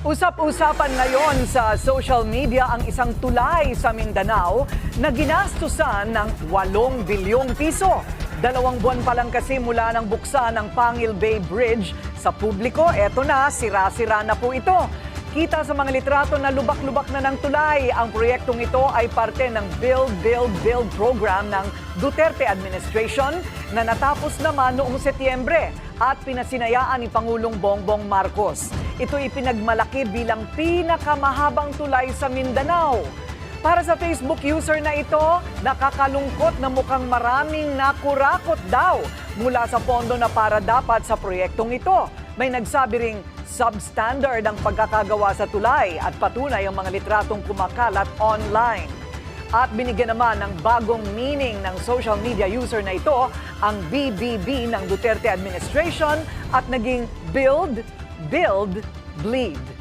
Usap-usapan ngayon sa social media ang isang tulay sa Mindanao na ginastusan ng 8 bilyong piso. Dalawang buwan pa lang kasi mula ng buksan ng Pangil Bay Bridge sa publiko, eto na, sira-sira na po ito. Kita sa mga litrato na lubak-lubak na ng tulay. Ang proyektong ito ay parte ng Build, Build, Build program ng Duterte administration na natapos naman noong Setyembre at pinasinayaan ni Pangulong Bongbong Marcos. Ito ipinagmalaki bilang pinakamahabang tulay sa Mindanao. Para sa Facebook user na ito, nakakalungkot na mukhang maraming nakurakot daw mula sa pondo na para dapat sa proyektong ito. May nagsabi ring substandard ang pagkakagawa sa tulay at patunay ang mga litratong kumakalat online. At binigyan naman ng bagong meaning ng social media user na ito ang BBB ng Duterte administration at naging Build, Build, Bleed.